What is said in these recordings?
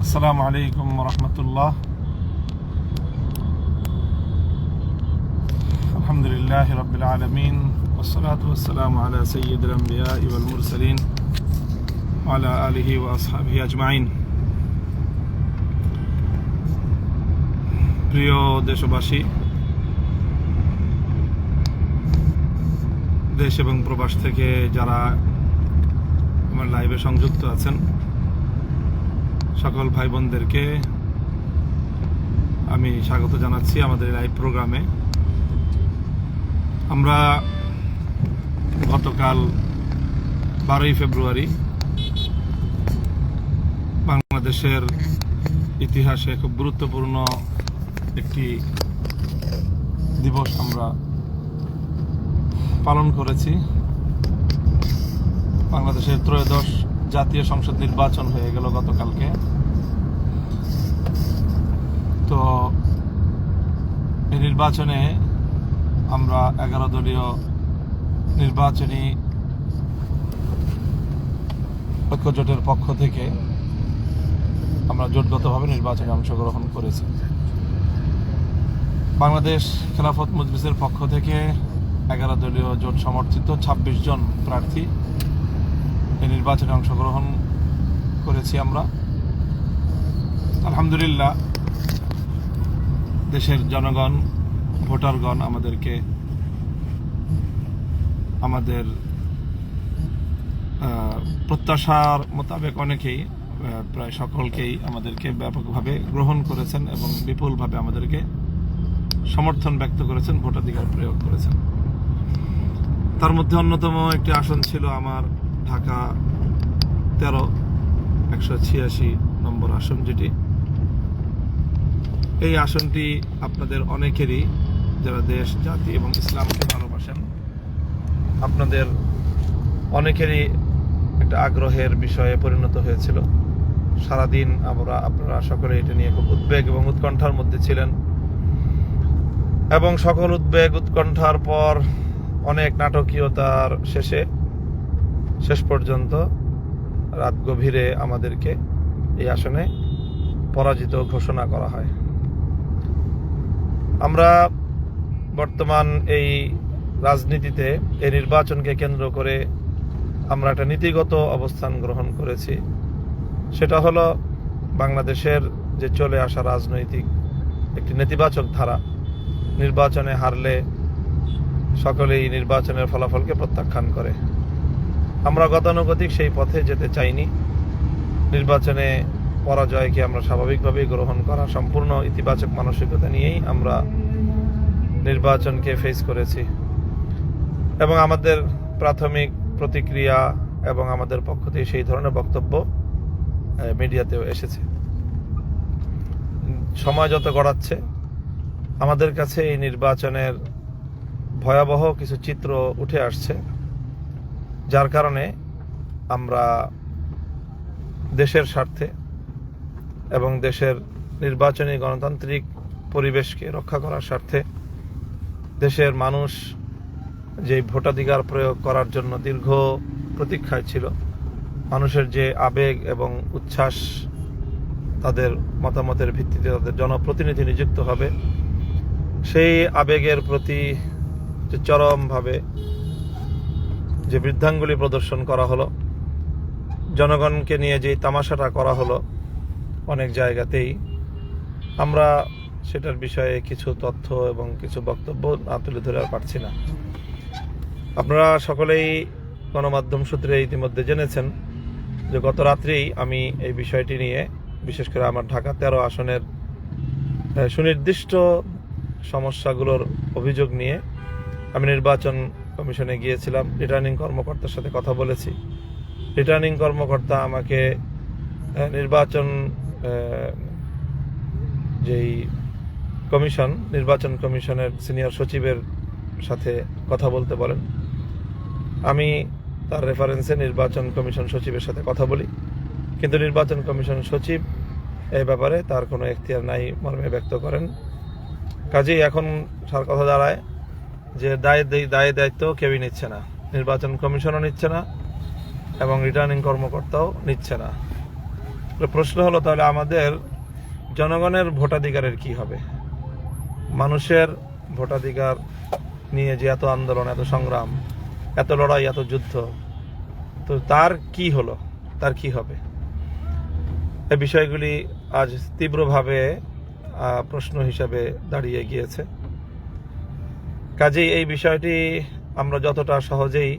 السلام عليكم ورحمة الله الحمد لله رب العالمين والصلاة والسلام على سيد الأنبياء والمرسلين وعلى آله وأصحابه أجمعين প্রিয় দেশবাসী দেশ এবং প্রবাস থেকে যারা আমার লাইভে সংযুক্ত আছেন সকল ভাই বোনদেরকে আমি স্বাগত জানাচ্ছি আমাদের লাইভ প্রোগ্রামে আমরা গতকাল বারোই ফেব্রুয়ারি বাংলাদেশের ইতিহাসে খুব গুরুত্বপূর্ণ একটি দিবস আমরা পালন করেছি। বাংলাদেশের ত্রয়োদশ জাতীয় সংসদ নির্বাচন হয়ে গেল গতকালকে। তো এই নির্বাচনে আমরা এগারো দলীয় নির্বাচনী ঐক্যজোটের পক্ষ থেকে আমরা জোটগতভাবে নির্বাচনে অংশগ্রহণ করেছি। বাংলাদেশ খেলাফত মজলিসের পক্ষ থেকে এগারো দলীয় জোট সমর্থিত ২৬ জন প্রার্থী এই নির্বাচনে অংশগ্রহণ করেছি আমরা। আলহামদুলিল্লাহ দেশের জনগণ, ভোটারগণ আমাদেরকে, আমাদের প্রত্যাশার মোতাবেক অনেকেই প্রায় সকলকেই আমাদেরকে ব্যাপকভাবে গ্রহণ করেছেন এবং বিপুলভাবে আমাদেরকে সমর্থন ব্যক্ত করেছেন, ভোটাধিকার প্রয়োগ করেছেন। তার মধ্যে অন্যতম একটি আসন ছিল আমার ঢাকা তেরো, একশো ছিয়াশি নম্বর আসন যেটি। এই আসনটি আপনাদের অনেকেরই যারা দেশ, জাতি এবং ইসলামকে ভালোবাসেন, আপনাদের অনেকেরই একটা আগ্রহের বিষয়ে পরিণত হয়েছিল। সারাদিন আমরা, আপনারা সকলে এটা নিয়ে খুব উদ্বেগ এবং উৎকণ্ঠার মধ্যে ছিলেন। এবং সকল উদ্বেগ, উৎকণ্ঠার পর অনেক নাটকীয়তার শেষে শেষ পর্যন্ত রাত গভীরে আমাদেরকে এই আসনে পরাজিত ঘোষণা করা হয়। আমরা বর্তমান এই রাজনীতিতে এই নির্বাচনকে কেন্দ্র করে আমরা একটা নীতিগত অবস্থান গ্রহণ করেছি। সেটা হলো বাংলাদেশের যে চলে আসা রাজনৈতিক একটি নেতিবাচক ধারা, নির্বাচনে হারলে সকলেই নির্বাচনের ফলাফলকে প্রত্যাখ্যান করে। আমরা গতানুগতিক সেই পথে যেতে চাইনি। নির্বাচনে পরাজয়কে আমরা স্বাভাবিকভাবেই গ্রহণ করা সম্পূর্ণ ইতিবাচক মানসিকতা নিয়েই আমরা নির্বাচনকে ফেস করেছি। এবং আমাদের প্রাথমিক প্রতিক্রিয়া এবং আমাদের পক্ষ থেকে সেই ধরনের বক্তব্য মিডিয়াতেও এসেছে। সময় যত গড়াচ্ছে, আমাদের কাছে এই নির্বাচনের ভয়াবহ কিছু চিত্র উঠে আসছে, যার কারণে আমরা দেশের স্বার্থে এবং দেশের নির্বাচনী গণতান্ত্রিক পরিবেশকে রক্ষা করার স্বার্থে দেশের মানুষ যে ভোটাধিকার প্রয়োগ করার জন্য দীর্ঘ প্রতীক্ষায় ছিল, মানুষের যে আবেগ এবং উচ্ছ্বাস, তাদের মতামতের ভিত্তিতে তাদের জনপ্রতিনিধি নিযুক্ত হবে, সেই আবেগের প্রতি যে চরমভাবে যে বৃদ্ধাঙ্গুলি প্রদর্শন করা হলো, জনগণকে নিয়ে যে তামাশাটা করা হলো অনেক জায়গাতেই। আমরা সেটার বিষয়ে কিছু তথ্য এবং কিছু বক্তব্য না তুলে ধরে পারছি না। আপনারা সকলেই গণমাধ্যম সূত্রে ইতিমধ্যে জেনেছেন যে গত রাত্রেই আমি এই বিষয়টি নিয়ে, বিশেষ করে আমার ঢাকা তেরো আসনের সুনির্দিষ্ট সমস্যাগুলোর অভিযোগ নিয়ে আমি নির্বাচন কমিশনে গিয়েছিলাম, রিটার্নিং কর্মকর্তার সাথে কথা বলেছি। রিটার্নিং কর্মকর্তা আমাকে নির্বাচন যেই কমিশন, নির্বাচন কমিশনের সিনিয়র সচিবের সাথে কথা বলতে বলেন। আমি তার রেফারেন্সে নির্বাচন কমিশন সচিবের সাথে কথা বলি। কিন্তু নির্বাচন কমিশন সচিব এই ব্যাপারে তার কোনো এখতিয়ার নাই মর্মে ব্যক্ত করেন। কাজেই এখন সার কথা দাঁড়ায় যে দায় দায় দায়িত্ব কেউই নিচ্ছে না। নির্বাচন কমিশনও নিচ্ছে না এবং রিটার্নিং কর্মকর্তাও নিচ্ছে না। প্রশ্ন হলো তাহলে আমাদের জনগণের ভোটাধিকারের কি হবে? মানুষের ভোটাধিকার নিয়ে যে এত আন্দোলন, এত সংগ্রাম, এত লড়াই, এত যুদ্ধ, তো তার কি হলো? তার কি হবে? এই বিষয়গুলি আজ তীব্রভাবে প্রশ্ন হিসাবে দাঁড়িয়ে গিয়েছে। কাজেই এই বিষয়টি আমরা যতটা সহজেই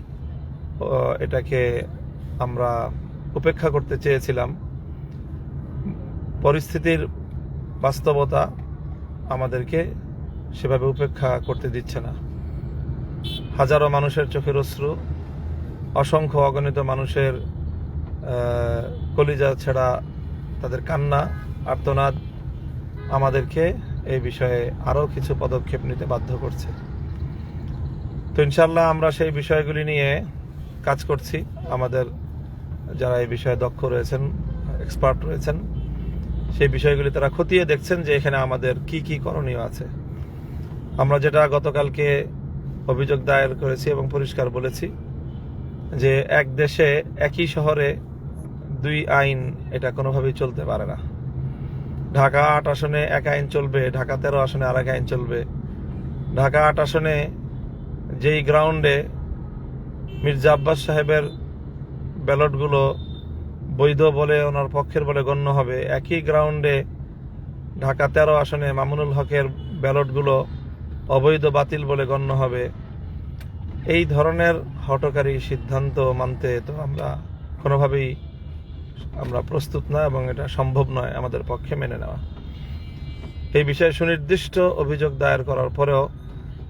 এটাকে আমরা উপেক্ষা করতে চেয়েছিলাম পরিস্থিতির বাস্তবতা আমাদেরকে সেভাবে উপেক্ষা করতে দিচ্ছে না। হাজারো মানুষের চোখের অশ্রু, অসংখ্য অগণিত মানুষের কলিজা ছেড়া তাদের কান্না, আর্তনাদ আমাদেরকে এই বিষয়ে আরও কিছু পদক্ষেপ নিতে বাধ্য করছে। তো ইনশাল্লাহ আমরা সেই বিষয়গুলি নিয়ে কাজ করছি। আমাদের যারা এই বিষয়ে দক্ষ রয়েছেন এক্সপার্ট রয়েছেন সেই বিষয়গুলি তারা খতিয়ে দেখছেন যে এখানে আমাদের কি কি করণীয় আছে। আমরা যেটা গতকালকে অভিযোগ দায়ের করেছি এবং পরিষ্কার বলেছি যে এক দেশে একই শহরে দুই আইন এটা কোনোভাবেই চলতে পারে না। ঢাকা আট আসনে এক আইন চলবে, ঢাকা তেরো আসনে আর এক আইন চলবে। ঢাকা আট আসনে যেই গ্রাউন্ডে মির্জা আব্বাস সাহেবের ব্যালটগুলো বৈধ বলে ওনার পক্ষের বলে গণ্য হবে। একই গ্রাউন্ডে ঢাকা তেরো আসনে মামুনুল হকের ব্যালটগুলো অবৈধ, বাতিল বলে গণ্য হবে। এই ধরনের হটকারী সিদ্ধান্ত মানতে তো আমরা কোনোভাবেই আমরা প্রস্তুত না এবং এটা সম্ভব নয় আমাদের পক্ষে মেনে নেওয়া। এই বিষয়ে সুনির্দিষ্ট অভিযোগ দায়ের করার পরেও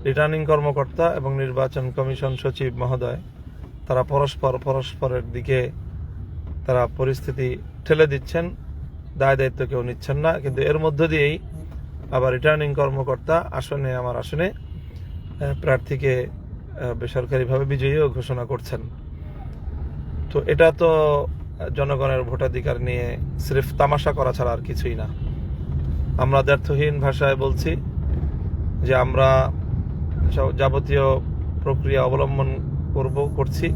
রিটার্নিং কর্মকর্তা এবং নির্বাচন কমিশন সচিব মহোদয় তারা পরস্পর পরস্পরের দিকে তারা পরিস্থিতি ঠেলে দিচ্ছেন, দায় দায়িত্ব কেউ নিচ্ছেন না। কিন্তু এর মধ্য দিয়েই আবার রিটার্নিং কর্মকর্তা আসনে, আমার আসনে প্রার্থীকে বেসরকারিভাবে বিজয়ীও ঘোষণা করছেন। তো এটা তো জনগণের ভোটাধিকার নিয়ে সিরেফ তামাশা করা ছাড়া আর কিছুই না। আমরা দ্ব্যর্থহীন ভাষায় বলছি যে আমরা যাবতীয় প্রক্রিয়া অবলম্বন করব, করছি।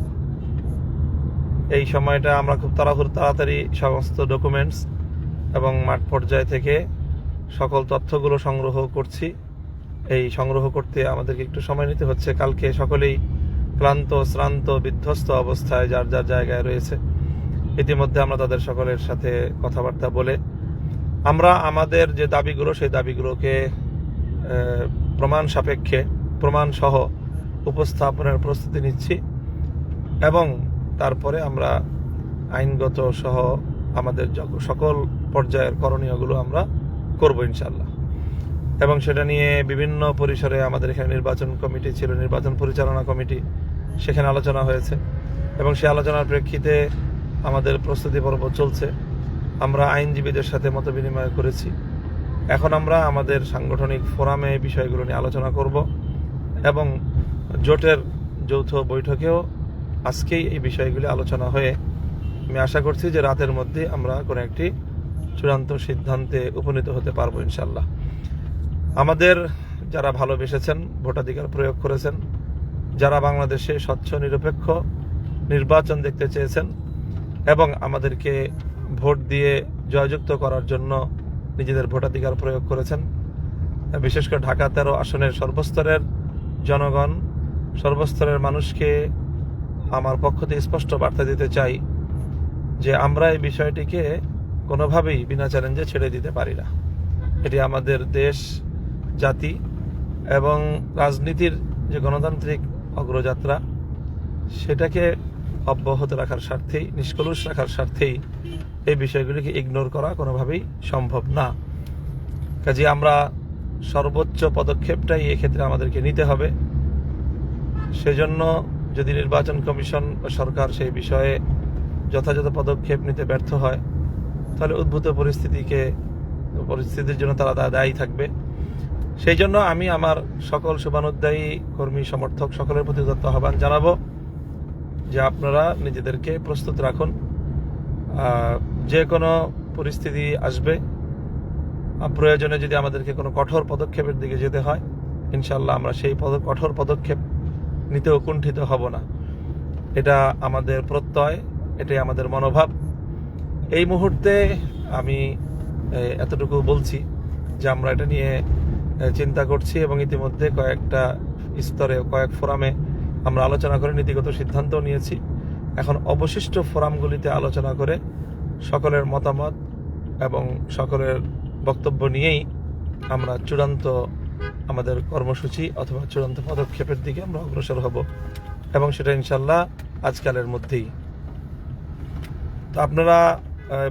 এই সময়টা আমরা খুব তাড়াহুড়ো, তাড়াতাড়ি সমস্ত ডকুমেন্টস এবং মাঠ পর্যায় থেকে সকল তথ্যগুলো সংগ্রহ করছি। এই সংগ্রহ করতে আমাদেরকে একটু সময় নিতে হচ্ছে। কালকে সকলেই ক্লান্ত, শ্রান্ত, বিধ্বস্ত অবস্থায় যার যার জায়গায় রয়েছে, ইতিমধ্যে আমরা তাদের সকলের সাথে কথাবার্তা বলে আমরা আমাদের যে দাবিগুলো, সেই দাবিগুলোকে প্রমাণ সাপেক্ষে, প্রমাণ সহ উপস্থাপনের প্রস্তুতি নিচ্ছি এবং তারপরে আমরা আইনগত সহ আমাদের সকল পর্যায়ের করণীয়গুলো আমরা করব ইনশাল্লাহ এবং সেটা নিয়ে বিভিন্ন পরিসরে আমাদের এখানে নির্বাচন কমিটি ছিল, নির্বাচন পরিচালনা কমিটি, সেখানে আলোচনা হয়েছে। এবং সেই আলোচনার প্রেক্ষিতে আমাদের প্রস্তুতি পর্ব চলছে। আমরা আইনজীবীদের সাথে মত বিনিময় করেছি। এখন আমরা আমাদের সাংগঠনিক ফোরামে বিষয়গুলো নিয়ে আলোচনা করব। এবং জোটের যৌথ বৈঠকেও আজকেই এই বিষয়গুলি আলোচনা হয়ে আমি আশা করছি যে রাতের মধ্যে আমরা কোনো একটি চূড়ান্ত সিদ্ধান্তে উপনীত হতে পারব ইনশাল্লাহ আমাদের যারা ভালোবেসেছেন, ভোটাধিকার প্রয়োগ করেছেন, যারা বাংলাদেশে স্বচ্ছ, নিরপেক্ষ নির্বাচন দেখতে চেয়েছেন এবং আমাদেরকে ভোট দিয়ে জয়যুক্ত করার জন্য নিজেদের ভোটাধিকার প্রয়োগ করেছেন, বিশেষ করে ঢাকা তেরো আসনের সর্বস্তরের জনগণ, সর্বস্তরের মানুষকে আমার পক্ষ থেকে স্পষ্ট বার্তা দিতে চাই যে আমরা এই বিষয়টিকে কোনোভাবেই বিনা চ্যালেঞ্জে ছেড়ে দিতে পারি না। এটি আমাদের দেশ, জাতি এবং রাজনীতির যে গণতান্ত্রিক অগ্রযাত্রা, সেটাকে অব্যাহত রাখার স্বার্থেই নিষ্কলুষ রাখার স্বার্থেই এই বিষয়গুলিকে ইগনোর করা কোনোভাবেই সম্ভব না। কাজে আমরা সর্বোচ্চ পদক্ষেপটাই এক্ষেত্রে আমাদেরকে নিতে হবে। সেজন্য যদি নির্বাচন কমিশন সরকার সেই বিষয়ে যথাযথ পদক্ষেপ নিতে ব্যর্থ হয়, তাহলে উদ্ভূত পরিস্থিতিকে, পরিস্থিতির জন্য তারা দায়ী থাকবে। সেই জন্য আমি আমার সকল শুভানুদ্দায়ী কর্মী, সমর্থক সকলের প্রতি দত্ত আহ্বান জানাব যে আপনারা নিজেদেরকে প্রস্তুত রাখুন। যে কোনো পরিস্থিতি আসবে প্রয়োজনে যদি আমাদেরকে কোনো কঠোর পদক্ষেপের দিকে যেতে হয় ইনশাল্লাহ আমরা সেই কঠোর পদক্ষেপ নিতেও কুণ্ঠিত হব না। এটা আমাদের প্রত্যয়, এটাই আমাদের মনোভাব। এই মুহূর্তে আমি এতটুকু বলছি যে আমরা এটা নিয়ে চিন্তা করছি এবং ইতিমধ্যে কয়েকটা স্তরে, কয়েক ফোরামে আমরা আলোচনা করে নীতিগত সিদ্ধান্ত নিয়েছি। এখন অবশিষ্ট ফোরামগুলিতে আলোচনা করে সকলের মতামত এবং সকলের বক্তব্য নিয়েই আমরা চূড়ান্ত আমাদের কর্মসূচি অথবা চূড়ান্ত পদক্ষেপের দিকে আমরা অগ্রসর হব। এবং সেটা ইনশাল্লাহ আজকালের মধ্যেই। তো আপনারা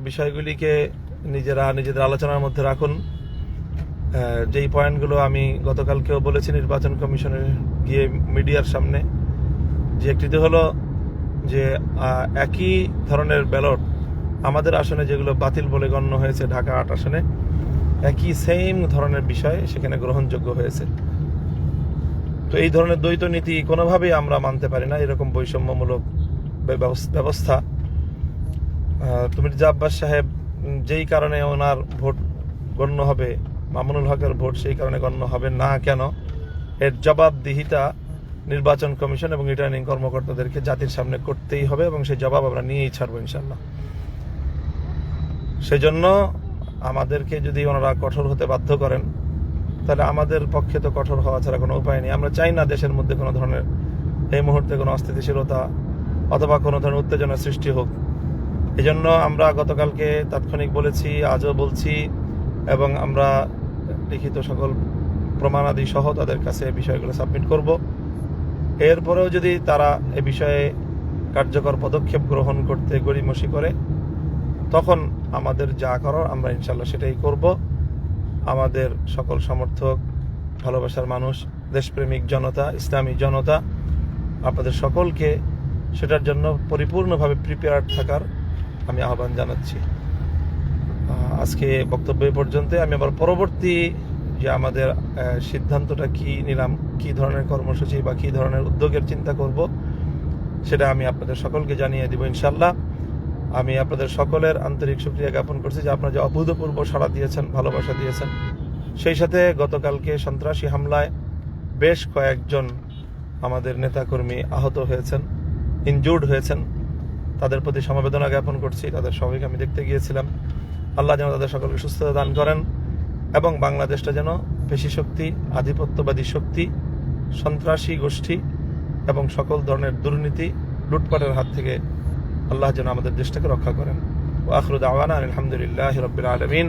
বিষয়গুলিকে নিজেরা নিজেদের আলোচনার মধ্যে রাখুন। যেই পয়েন্টগুলো আমি গতকালকেও বলেছি, নির্বাচন কমিশনে গিয়ে মিডিয়ার সামনে। যে একটিতে হলো যে একই ধরনের ব্যালট আমাদের আসনে যেগুলো বাতিল বলে গণ্য হয়েছে ঢাকা আট আসনে একই সেম ধরনের বিষয় সেখানে গ্রহণযোগ্য হয়েছে। তো এই ধরনের দ্বৈত নীতি কোনোভাবেই আমরা মানতে পারি না, এরকম বৈষম্যমূলক ব্যবস্থা। তুমি আব্বাস সাহেব যেই কারণে ওনার ভোট গণ্য হবে, মামুনুল হকের ভোট সেই কারণে গণ্য হবে না কেন, এর জবাবদিহিতা নির্বাচন কমিশন এবং রিটার্নিং কর্মকর্তাদেরকে জাতির সামনে করতেই হবে এবং সেই জবাব আমরা নিয়েই ছাড়বো ইনশাল্লাহ সেজন্য আমাদেরকে যদি ওনারা কঠোর হতে বাধ্য করেন, তাহলে আমাদের পক্ষে তো কঠোর হওয়া ছাড়া কোনো উপায় নেই। আমরা চাই না দেশের মধ্যে কোনো ধরনের এই মুহূর্তে কোনো অস্থিতিশীলতা অথবা কোনো ধরনের উত্তেজনা সৃষ্টি হোক। এই জন্য আমরা গতকালকে তাৎক্ষণিক বলেছি, আজও বলছি, এবং আমরা লিখিত সকল প্রমাণাদি সহ তাদের কাছে বিষয়গুলো সাবমিট করব। এরপরেও যদি তারা এ বিষয়ে কার্যকর পদক্ষেপ গ্রহণ করতে গড়িমসি করে তখন আমাদের যা করার আমরা ইনশাল্লাহ সেটাই করব। আমাদের সকল সমর্থক, ভালোবাসার মানুষ, দেশপ্রেমিক জনতা, ইসলামী জনতা, আপনাদের সকলকে সেটার জন্য পরিপূর্ণভাবে প্রিপেয়ার থাকার আমি আহ্বান জানাচ্ছি। আজকে বক্তব্য পর্যন্ত আমি আবার পরবর্তী যে আমাদের সিদ্ধান্তটা কি নিলাম, কি ধরনের কর্মসূচি বা কি ধরনের উদ্যোগের চিন্তা করব, সেটা আমি আপনাদের সকলকে জানিয়ে দিব ইনশাল্লাহ আমি আপনাদের সকলের আন্তরিক শুক্রিয়া জ্ঞাপন করছি যে আপনারা যে অভূতপূর্ব সাড়া দিয়েছেন, ভালোবাসা দিয়েছেন। সেই সাথে গতকালকে সন্ত্রাসী হামলায় বেশ কয়েকজন আমাদের নেতাকর্মী আহত হয়েছেন ইনজুর্ড হয়েছেন। তাদের প্রতি সমবেদনা জ্ঞাপন করছি, তাদের সবাইকে আমি দেখতে গিয়েছিলাম। আল্লাহ যেন তাদের সকলকে সুস্থতা দান করেন এবং বাংলাদেশটা যেন পেশি শক্তি, আধিপত্যবাদী শক্তি, সন্ত্রাসী গোষ্ঠী এবং সকল ধরনের দুর্নীতি লুটপাটের হাত থেকে আল্লাহ যেন আমাদের দেশটাকে রক্ষা করেন। ও আখরুদ আওয়ানা আলহামদুলিল্লাহ রবিল আলমিন।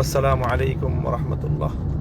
আসসালামু আলাইকুম রহমতুল্লাহ।